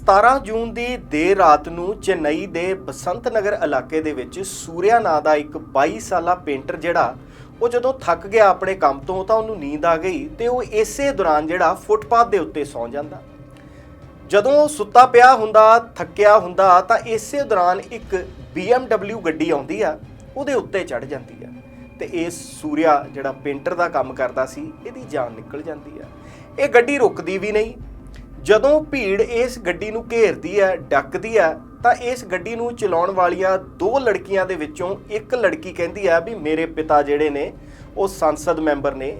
17 ਜੂਨ ਦੀ ਦੇਰ ਰਾਤ ਨੂੰ ਚੇਨਈ ਦੇ ਬਸੰਤ ਨਗਰ ਇਲਾਕੇ ਦੇ ਵਿੱਚ ਸੂਰਿਆ ਨਾਂ ਦਾ ਇੱਕ 22 ਸਾਲਾ ਪੇਂਟਰ ਜਿਹੜਾ, ਉਹ ਜਦੋਂ ਥੱਕ ਗਿਆ ਆਪਣੇ ਕੰਮ ਤੋਂ, ਤਾਂ ਉਹਨੂੰ ਨੀਂਦ ਆ ਗਈ ਤੇ ਉਹ ਇਸੇ ਦੌਰਾਨ ਜਿਹੜਾ ਫੁੱਟਪਾਥ ਦੇ ਉੱਤੇ ਸੌਂ ਜਾਂਦਾ। ਜਦੋਂ ਉਹ ਸੁੱਤਾ ਪਿਆ ਹੁੰਦਾ, ਥੱਕਿਆ ਹੁੰਦਾ, ਤਾਂ ਇਸੇ ਦੌਰਾਨ ਇੱਕ BMW ਗੱਡੀ ਆਉਂਦੀ ਆ, ਉਹਦੇ ਉੱਤੇ ਚੜ ਜਾਂਦੀ ਆ ਤੇ ਇਹ ਸੂਰਿਆ ਜਿਹੜਾ ਪੇਂਟਰ ਦਾ ਕੰਮ ਕਰਦਾ ਸੀ, ਇਹਦੀ ਜਾਨ ਨਿਕਲ ਜਾਂਦੀ ਆ। ਇਹ ਗੱਡੀ ਰੁਕਦੀ ਵੀ ਨਹੀਂ ਜਦੋਂ ਭੀੜ ਇਸ ਗੱਡੀ ਨੂੰ ਘੇਰਦੀ ਹੈ, ਡੱਕਦੀ ਹੈ, ਤਾਂ ਇਸ ਗੱਡੀ ਨੂੰ ਚਲਾਉਣ ਵਾਲੀਆਂ ਦੋ ਲੜਕੀਆਂ ਦੇ ਵਿੱਚੋਂ ਇੱਕ ਲੜਕੀ ਕਹਿੰਦੀ ਹੈ ਵੀ ਮੇਰੇ ਪਿਤਾ ਜਿਹੜੇ ਨੇ, ਉਹ ਸੰਸਦ ਮੈਂਬਰ ਨੇ।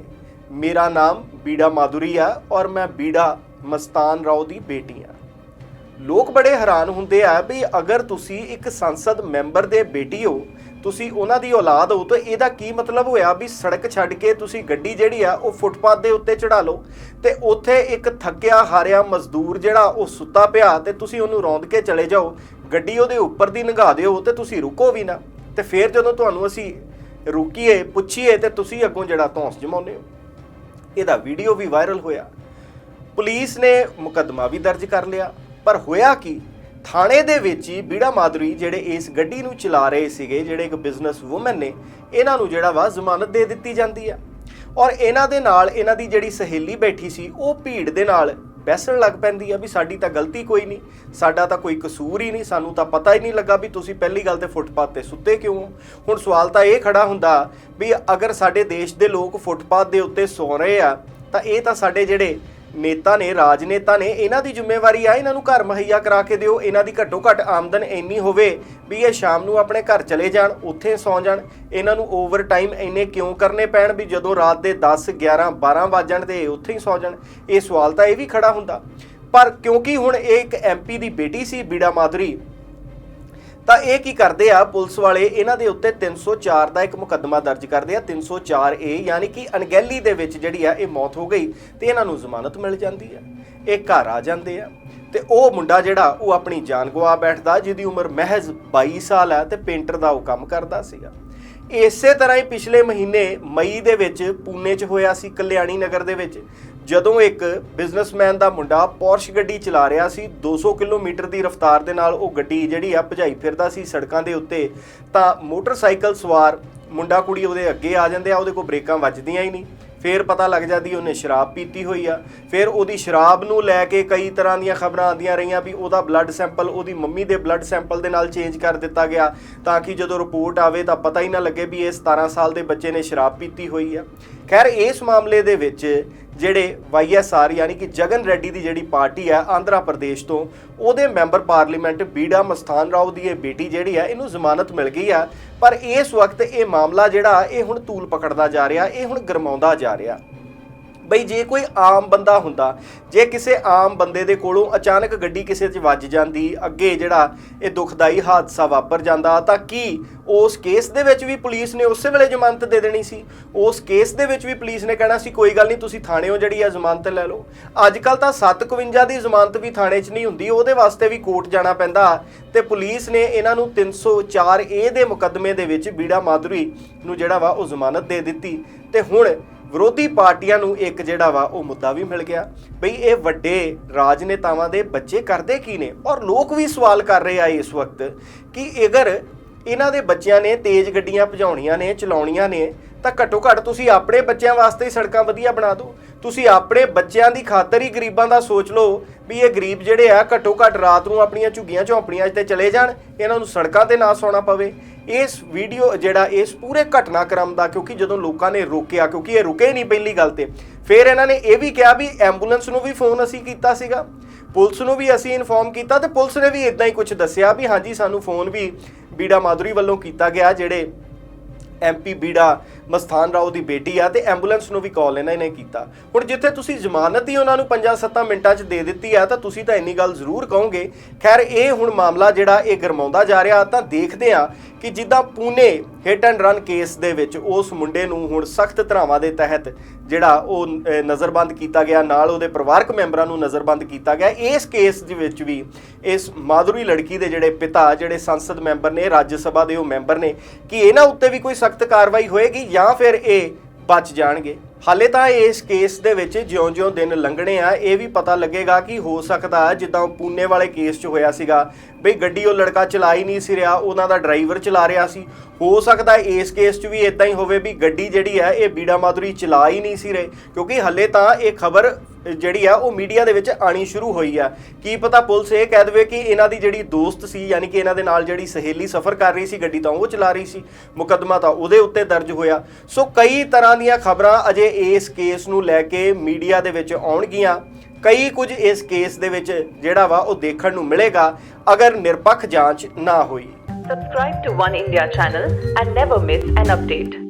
ਮੇਰਾ ਨਾਮ ਬੀੜਾ ਮਾਧੁਰੀ ਆ ਔਰ ਮੈਂ ਬੀੜਾ ਮਸਤਾਨ ਰਾਓ ਦੀ ਬੇਟੀ ਆ। ਲੋਕ ਬੜੇ ਹੈਰਾਨ ਹੁੰਦੇ ਆ ਵੀ ਅਗਰ ਤੁਸੀਂ ਇੱਕ ਸੰਸਦ ਮੈਂਬਰ ਦੇ ਬੇਟੀ ਹੋ ਤੁਸੀਂ ਉਹਨਾਂ ਦੀ ਔਲਾਦ ਹੋ, ਤਾਂ ਇਹਦਾ ਕੀ ਮਤਲਬ ਹੋਇਆ ਵੀ ਸੜਕ ਛੱਡ ਕੇ ਤੁਸੀਂ ਗੱਡੀ ਜਿਹੜੀ ਆ, ਉਹ ਫੁੱਟਪਾਥ ਦੇ ਉੱਤੇ ਚੜਾ ਲਓ ਤੇ ਉੱਥੇ ਇੱਕ ਥੱਕਿਆ ਹਾਰਿਆ ਮਜ਼ਦੂਰ ਜਿਹੜਾ ਉਹ ਸੁੱਤਾ ਪਿਆ ਤੇ ਤੁਸੀਂ ਉਹਨੂੰ ਰੌਂਦ ਕੇ ਚਲੇ ਜਾਓ, ਗੱਡੀ ਉਹਦੇ ਉੱਪਰ ਦੀ ਲੰਘਾ ਦਿਓ ਤੇ ਤੁਸੀਂ ਰੁਕੋ ਵੀ ਨਾ। ਤੇ ਫਿਰ ਜਦੋਂ ਤੁਹਾਨੂੰ ਅਸੀਂ ਰੁਕੀਏ, ਪੁੱਛੀਏ ਤੇ ਤੁਸੀਂ ਅੱਗੋਂ ਜਿਹੜਾ ਧੌਂਸ ਜਮਾਉਂਦੇ ਹੋ। ਇਹਦਾ ਵੀਡੀਓ ਵੀ ਵਾਇਰਲ ਹੋਇਆ। ਪੁਲਿਸ ਨੇ ਮੁਕੱਦਮਾ ਵੀ ਦਰਜ ਕਰ ਲਿਆ। ਪਰ ਹੋਇਆ ਕੀ? ਥਾਣੇ ਦੇ ਵਿੱਚ ਹੀ ਬੀੜਾ ਮਾਦਰੀ ਜਿਹੜੇ ਇਸ ਗੱਡੀ ਨੂੰ ਚਲਾ ਰਹੇ ਸੀਗੇ, ਜਿਹੜੇ ਇੱਕ ਬਿਜ਼ਨਸ ਵੂਮਨ ਨੇ, ਇਹਨਾਂ ਨੂੰ ਜਿਹੜਾ ਵਾ ਜ਼ਮਾਨਤ ਦੇ ਦਿੱਤੀ ਜਾਂਦੀ ਆ ਔਰ ਇਹਨਾਂ ਦੇ ਨਾਲ ਇਹਨਾਂ ਦੀ ਜਿਹੜੀ ਸਹੇਲੀ ਬੈਠੀ ਸੀ, ਉਹ ਭੀੜ ਦੇ ਨਾਲ ਬੈਸਣ ਲੱਗ ਪੈਂਦੀ ਆ ਵੀ ਸਾਡੀ ਤਾਂ ਗਲਤੀ ਕੋਈ ਨਹੀਂ, ਸਾਡਾ ਤਾਂ ਕੋਈ ਕਸੂਰ ਹੀ ਨਹੀਂ, ਸਾਨੂੰ ਤਾਂ ਪਤਾ ਹੀ ਨਹੀਂ ਲੱਗਾ ਵੀ ਤੁਸੀਂ ਪਹਿਲੀ ਗੱਲ ਤੇ ਫੁੱਟਪਾਥ ਤੇ ਸੁੱਤੇ ਕਿਉਂ ਹੋ? ਹੁਣ ਸਵਾਲ ਤਾਂ ਇਹ ਖੜਾ ਹੁੰਦਾ ਵੀ ਅਗਰ ਸਾਡੇ ਦੇਸ਼ ਦੇ ਲੋਕ ਫੁੱਟਪਾਥ ਦੇ ਉੱਤੇ ਸੌ ਰਹੇ ਆ, ਤਾਂ ਇਹ ਤਾਂ ਸਾਡੇ ਜਿਹੜੇ ਨੇਤਾ ਨੇ, ਰਾਜਨੇਤਾ ਨੇ ਇਹਨਾਂ ਦੀ ਜ਼ਿੰਮੇਵਾਰੀ ਆ, ਇਹਨਾਂ ਨੂੰ ਘਰ ਮੁਹੱਈਆ ਕਰਾ ਕੇ ਦਿਓ, ਇਹਨਾਂ ਦੀ ਘੱਟੋ ਘੱਟ ਆਮਦਨ ਇੰਨੀ ਹੋਵੇ ਵੀ ਇਹ ਸ਼ਾਮ ਨੂੰ ਆਪਣੇ ਘਰ ਚਲੇ ਜਾਣ, ਉੱਥੇ ਸੌਂ ਜਾਣ। ਇਹਨਾਂ ਨੂੰ ਓਵਰ ਟਾਈਮ ਇੰਨੇ ਕਿਉਂ ਕਰਨੇ ਪੈਣ ਵੀ ਜਦੋਂ ਰਾਤ ਦੇ 10 11 12 ਵੱਜ ਜਾਣ ਤੇ ਇਹ ਉੱਥੇ ਹੀ ਸੌਂ ਜਾਣ? ਇਹ ਸਵਾਲ ਤਾਂ ਇਹ ਵੀ ਖੜਾ ਹੁੰਦਾ। ਪਰ ਕਿਉਂਕਿ ਹੁਣ ਇਹ ਇੱਕ ਐਮਪੀ ਦੀ ਬੇਟੀ ਸੀ, ਬੀੜਾ ਮਾਧੁਰੀ ਤਾਂ ਇਹ ਕੀ ਕਰਦੇ ਆ? ਪੁਲਿਸ ਵਾਲੇ ਇਹਨਾਂ ਦੇ ਉੱਤੇ 304 ਦਾ ਇੱਕ ਮੁਕੱਦਮਾ ਦਰਜ ਕਰਦੇ ਆ। 304 ਏ, ਯਾਨੀ ਕਿ ਅਣਗਹਿਲੀ ਦੇ ਵਿੱਚ ਜਿਹੜੀ ਆ, ਇਹ ਮੌਤ ਹੋ ਗਈ ਤੇ ਇਹਨਾਂ ਨੂੰ ਜ਼ਮਾਨਤ ਮਿਲ ਜਾਂਦੀ ਆ। ਇਹ ਘਰ ਆ ਜਾਂਦੇ ਆ। ਤੇ ਉਹ ਮੁੰਡਾ ਜਿਹੜਾ, ਉਹ ਆਪਣੀ ਜਾਨ ਗਵਾ ਬੈਠਦਾ, ਜਿਹਦੀ ਉਮਰ ਮਹਿਜ਼ 22 ਸਾਲ ਹੈ ਤੇ ਪੇਂਟਰ ਦਾ ਉਹ ਕੰਮ ਕਰਦਾ ਸੀਗਾ। ਇਸੇ ਤਰ੍ਹਾਂ ਹੀ ਪਿਛਲੇ ਮਹੀਨੇ ਮਈ ਦੇ ਵਿੱਚ, ਪੂਨੇ 'ਚ ਹੋਇਆ ਸੀ, ਕਲਿਆਣੀ ਨਗਰ ਦੇ ਵਿੱਚ। ਜਦੋਂ ਇੱਕ ਬਿਜ਼ਨਸਮੈਨ ਦਾ ਮੁੰਡਾ ਪੋਰਸ਼ ਗੱਡੀ ਚਲਾ ਰਿਹਾ ਸੀ 200 ਕਿਲੋਮੀਟਰ ਦੀ ਰਫ਼ਤਾਰ ਦੇ ਨਾਲ ਉਹ ਗੱਡੀ ਜਿਹੜੀ ਆ ਭਜਾਈ ਫਿਰਦਾ ਸੀ ਸੜਕਾਂ ਦੇ ਉੱਤੇ, ਤਾਂ ਮੋਟਰਸਾਈਕਲ ਸਵਾਰ ਮੁੰਡਾ ਕੁੜੀ ਉਹਦੇ ਅੱਗੇ ਆ ਜਾਂਦੇ ਆ, ਉਹਦੇ ਕੋਲ ਬ੍ਰੇਕਾਂ ਵੱਜਦੀਆਂ ਹੀ ਨਹੀਂ। ਫੇਰ ਪਤਾ ਲੱਗ ਜਾਂਦੀ ਉਹਨੇ ਸ਼ਰਾਬ ਪੀਤੀ ਹੋਈ ਆ। ਫਿਰ ਉਹਦੀ ਸ਼ਰਾਬ ਨੂੰ ਲੈ ਕੇ ਕਈ ਤਰ੍ਹਾਂ ਦੀਆਂ ਖਬਰਾਂ ਆਉਂਦੀਆਂ ਰਹੀਆਂ ਵੀ ਉਹਦਾ ਬਲੱਡ ਸੈਂਪਲ ਉਹਦੀ ਮੰਮੀ ਦੇ ਬਲੱਡ ਸੈਂਪਲ ਦੇ ਨਾਲ ਚੇਂਜ ਕਰ ਦਿੱਤਾ ਗਿਆ। ਤਾਂ ਕਿ ਜਦੋਂ ਰਿਪੋਰਟ ਆਵੇ ਤਾਂ ਪਤਾ ਹੀ ਨਾ ਲੱਗੇ ਵੀ ਇਹ 17 ਸਾਲ ਦੇ ਬੱਚੇ ਨੇ ਸ਼ਰਾਬ ਪੀਤੀ ਹੋਈ ਆ। ਖੈਰ, ਇਸ ਮਾਮਲੇ ਦੇ ਵਿੱਚ ਜਿਹੜੇ ਵਾਈਐਸਆਰ ਯਾਨੀ ਕਿ ਜਗਨ ਰੈਡੀ ਦੀ ਜਿਹੜੀ ਪਾਰਟੀ ਆ ਆਂਧਰਾ ਪ੍ਰਦੇਸ਼ ਤੋਂ, ਉਹਦੇ ਮੈਂਬਰ ਪਾਰਲੀਮੈਂਟ ਬੀੜਾ ਮਸਤਾਨ ਰਾਓ ਦੀ ਇਹ ਬੇਟੀ ਜਿਹੜੀ ਹੈ ਇਹਨੂੰ ਜ਼ਮਾਨਤ ਮਿਲ ਗਈ ਆ। ਪਰ ਇਸ ਵਕਤ ਇਹ ਮਾਮਲਾ ਜਿਹੜਾ, ਇਹ ਹੁਣ ਤੂਲ ਪਕੜਦਾ ਜਾ ਰਿਹਾ, ਇਹ ਹੁਣ ਗਰਮਾਉਂਦਾ ਜਾ ਰਿਹਾ। ਬਈ ਜੇ ਕੋਈ ਆਮ ਬੰਦਾ ਹੁੰਦਾ, ਜੇ ਕਿਸੇ ਆਮ ਬੰਦੇ ਦੇ ਕੋਲੋਂ ਅਚਾਨਕ ਗੱਡੀ ਕਿਸੇ 'ਚ ਵੱਜ ਜਾਂਦੀ, ਅੱਗੇ ਜਿਹੜਾ ਇਹ ਦੁਖਦਾਈ ਹਾਦਸਾ ਵਾਪਰ ਜਾਂਦਾ, ਤਾਂ ਕੀ ਉਸ ਕੇਸ ਦੇ ਵਿੱਚ ਵੀ ਪੁਲਿਸ ਨੇ ਉਸੇ ਵੇਲੇ ਜ਼ਮਾਨਤ ਦੇ ਦੇਣੀ ਸੀ? ਉਸ ਕੇਸ ਦੇ ਵਿੱਚ ਵੀ ਪੁਲਿਸ ਨੇ ਕਹਿਣਾ ਸੀ, ਕੋਈ ਗੱਲ ਨਹੀਂ, ਤੁਸੀਂ ਥਾਣੇ ਥਾਣੇੋਂ ਜਿਹੜੀ ਆ, ਜ਼ਮਾਨਤ ਲੈ ਲਓ। ਅੱਜ ਕੱਲ ਤਾਂ 751 ਦੀ ਜ਼ਮਾਨਤ ਵੀ ਥਾਣੇ 'ਚ ਨਹੀਂ ਹੁੰਦੀ, ਉਹਦੇ ਵਾਸਤੇ ਵੀ ਕੋਰਟ ਜਾਣਾ ਪੈਂਦਾ ਤੇ ਪੁਲਿਸ ਨੇ ਇਹਨਾਂ ਨੂੰ 304 ਏ ਦੇ ਮੁਕੱਦਮੇ ਦੇ ਵਿੱਚ ਬੀੜਾ ਮਾਧੁਰੀ ਨੂੰ ਜਿਹੜਾ ਵਾ, ਉਹ ਜ਼ਮਾਨਤ ਦੇ ਦਿੱਤੀ। ਤੇ ਹੁਣ ਵਿਰੋਧੀ ਪਾਰਟੀਆਂ ਨੂੰ ਇੱਕ ਜਿਹੜਾ ਵਾ ਉਹ ਮੁੱਦਾ ਵੀ ਮਿਲ ਗਿਆ ਬਈ ਇਹ ਵੱਡੇ ਰਾਜਨੇਤਾਵਾਂ ਦੇ ਬੱਚੇ ਕਰਦੇ ਕੀ ਨੇ? ਔਰ ਲੋਕ ਵੀ ਸਵਾਲ ਕਰ ਰਹੇ ਆ ਇਸ ਵਕਤ ਕਿ ਅਗਰ ਇਹਨਾਂ ਦੇ ਬੱਚਿਆਂ ਨੇ ਤੇਜ਼ ਗੱਡੀਆਂ ਭਜਾਉਣੀਆਂ ਨੇ, ਚਲਾਉਣੀਆਂ ਨੇ, ਤਾਂ ਘੱਟੋ ਘੱਟ ਤੁਸੀਂ ਆਪਣੇ ਬੱਚਿਆਂ ਵਾਸਤੇ ਹੀ ਸੜਕਾਂ ਵਧੀਆ ਬਣਾ ਦਿਓ। ਤੁਸੀਂ ਆਪਣੇ ਬੱਚਿਆਂ ਦੀ ਖਾਤਰ ਹੀ ਗਰੀਬਾਂ ਦਾ ਸੋਚ ਲਓ ਵੀ ਇਹ ਗਰੀਬ ਜਿਹੜੇ ਆ ਘੱਟੋ ਘੱਟ ਰਾਤ ਨੂੰ ਆਪਣੀਆਂ ਝੁੱਗੀਆਂ ਝੌਂਪੜੀਆਂ ਤੇ ਚਲੇ ਜਾਣ, ਇਹਨਾਂ ਨੂੰ ਸੜਕਾਂ ਤੇ ਨਾ ਸੌਣਾ ਪਵੇ। ਇਸ ਵੀਡੀਓ ਜਿਹੜਾ ਇਸ ਪੂਰੇ ਘਟਨਾਕ੍ਰਮ ਦਾ, ਕਿਉਂਕਿ ਜਦੋਂ ਲੋਕਾਂ ਨੇ ਰੋਕਿਆ, ਕਿਉਂਕਿ ਇਹ ਰੁਕੇ ਨਹੀਂ ਪਹਿਲੀ ਗੱਲ ਤੇ। ਫਿਰ ਇਹਨਾਂ ਨੇ ਇਹ ਵੀ ਕਿਹਾ ਵੀ ਐਂਬੂਲੈਂਸ ਨੂੰ ਵੀ ਫੋਨ ਅਸੀਂ ਕੀਤਾ ਸੀਗਾ। ਪੁਲਿਸ ਨੂੰ ਵੀ ਅਸੀਂ ਇਨਫੋਰਮ ਕੀਤਾ ਤੇ ਪੁਲਿਸ ਨੇ ਵੀ ਇਦਾਂ ਹੀ ਕੁਝ ਦੱਸਿਆ ਵੀ ਹਾਂਜੀ, ਸਾਨੂੰ ਫੋਨ ਵੀ ਬੀੜਾ ਮਾਧੁਰੀ ਵੱਲੋਂ ਕੀਤਾ ਗਿਆ, ਜਿਹੜੇ ਐਮਪੀ ਬੀੜਾ ਮਸਤਾਨ ਰਾਓ ਦੀ ਬੇਟੀ ਆ ਤੇ ਐਂਬੂਲੈਂਸ ਨੂੰ ਵੀ ਕਾਲ ਇਹਨਾਂ ਨੇ ਕੀਤਾ। ਹੁਣ ਜਿੱਥੇ ਤੁਸੀਂ ਜ਼ਮਾਨਤ ਹੀ ਉਹਨਾਂ ਨੂੰ 5-7 ਮਿੰਟਾਂ 'ਚ ਦੇ ਦਿੱਤੀ ਆ, ਤਾਂ ਤੁਸੀਂ ਤਾਂ ਇੰਨੀ ਗੱਲ ਜ਼ਰੂਰ ਕਹੋਗੇ। ਖੈਰ, ਇਹ ਹੁਣ ਮਾਮਲਾ ਜਿਹੜਾ ਇਹ ਗਰਮਾਉਂਦਾ ਜਾ ਰਿਹਾ, ਤਾਂ ਦੇਖਦੇ ਆ ਕਿ ਜਿੱਦਾਂ Pune hit and run case ਦੇ ਵਿੱਚ ਉਸ ਮੁੰਡੇ ਨੂੰ ਹੁਣ ਸਖਤ ਧਰਾਵਾਂ ਦੇ ਤਹਿਤ ਜਿਹੜਾ ਉਹ ਨਜ਼ਰਬੰਦ ਕੀਤਾ ਗਿਆ, ਨਾਲ ਉਹਦੇ ਪਰਿਵਾਰਕ ਮੈਂਬਰਾਂ ਨੂੰ ਨਜ਼ਰਬੰਦ ਕੀਤਾ ਗਿਆ। ਇਸ ਕੇਸ ਦੇ ਵਿੱਚ ਵੀ ਇਸ ਮਾਧੁਰੀ ਲੜਕੀ ਦੇ ਜਿਹੜੇ ਪਿਤਾ, ਜਿਹੜੇ ਸੰਸਦ ਮੈਂਬਰ ਨੇ, ਰਾਜ ਸਭਾ ਦੇ ਉਹ ਮੈਂਬਰ ਨੇ, ਕਿ ਇਹਨਾਂ ਉੱਤੇ ਵੀ ਕੋਈ ਸਖਤ ਕਾਰਵਾਈ ਹੋਏਗੀ ਜਾਂ ਫਿਰ ਇਹ ਬਚ ਜਾਣਗੇ? ਹਾਲੇ ਤਾਂ ਇਸ ਕੇਸ ਦੇ ਵਿੱਚ ਜਿਉਂ-ਜਿਉਂ ਦਿਨ ਲੰਘਣੇ ਆ, ਇਹ ਵੀ ਪਤਾ ਲੱਗੇਗਾ ਕਿ ਹੋ ਸਕਦਾ ਜਿੱਦਾਂ ਉਹ ਪੂਨੇ ਵਾਲੇ ਕੇਸ 'ਚ ਹੋਇਆ ਸੀਗਾ ਬਈ ਗੱਡੀ ਉਹ ਲੜਕਾ ਚਲਾ ਹੀ ਨਹੀਂ ਸੀ ਰਿਹਾ, ਉਹਨਾਂ ਦਾ ਡਰਾਈਵਰ ਚਲਾ ਰਿਹਾ ਸੀ। ਹੋ ਸਕਦਾ ਇਸ ਕੇਸ 'ਚ ਵੀ ਇਦਾਂ ਹੀ ਹੋਵੇ ਵੀ ਗੱਡੀ ਜਿਹੜੀ ਹੈ, ਇਹ ਬੀੜਾ ਮਾਧੁਰੀ ਚਲਾ ਹੀ ਨਹੀਂ ਸੀ ਰਹੇ, ਕਿਉਂਕਿ ਹੱਲੇ ਤਾਂ ਇਹ ਖਬਰ ਜਿਹੜੀ ਆ ਉਹ ਮੀਡੀਆ ਦੇ ਵਿੱਚ ਆਣੀ ਸ਼ੁਰੂ ਹੋਈ ਆ ਕੀ ਪਤਾ ਪੁਲਿਸ ਇਹ ਕਹਿ ਦੇਵੇ ਕਿ ਇਹਨਾਂ ਦੀ ਜਿਹੜੀ ਦੋਸਤ ਸੀ, ਯਾਨੀ ਕਿ ਇਹਨਾਂ ਦੇ ਨਾਲ ਜਿਹੜੀ ਸਹੇਲੀ ਸਫ਼ਰ ਕਰ ਰਹੀ ਸੀ ਗੱਡੀ ਤਾਂ ਉਹ ਚਲਾ ਰਹੀ ਸੀ, ਮੁਕੱਦਮਾ ਤਾਂ ਉਹਦੇ ਉੱਤੇ ਦਰਜ ਹੋਇਆ। ਸੋ ਕਈ ਤਰ੍ਹਾਂ ਦੀਆਂ ਖਬਰਾਂ ਅਜੇ ਇਸ ਕੇਸ ਨੂੰ ਲੈ ਕੇ ਮੀਡੀਆ ਦੇ ਵਿੱਚ ਆਉਣਗੀਆਂ। ਕਈ ਕੁਝ ਇਸ ਕੇਸ ਦੇ ਵਿੱਚ ਜਿਹੜਾ ਵਾ ਉਹ ਦੇਖਣ ਨੂੰ ਮਿਲੇਗਾ ਅਗਰ ਨਿਰਪੱਖ ਜਾਂਚ ਨਾ ਹੋਈ subscribe to one India channel and never miss an update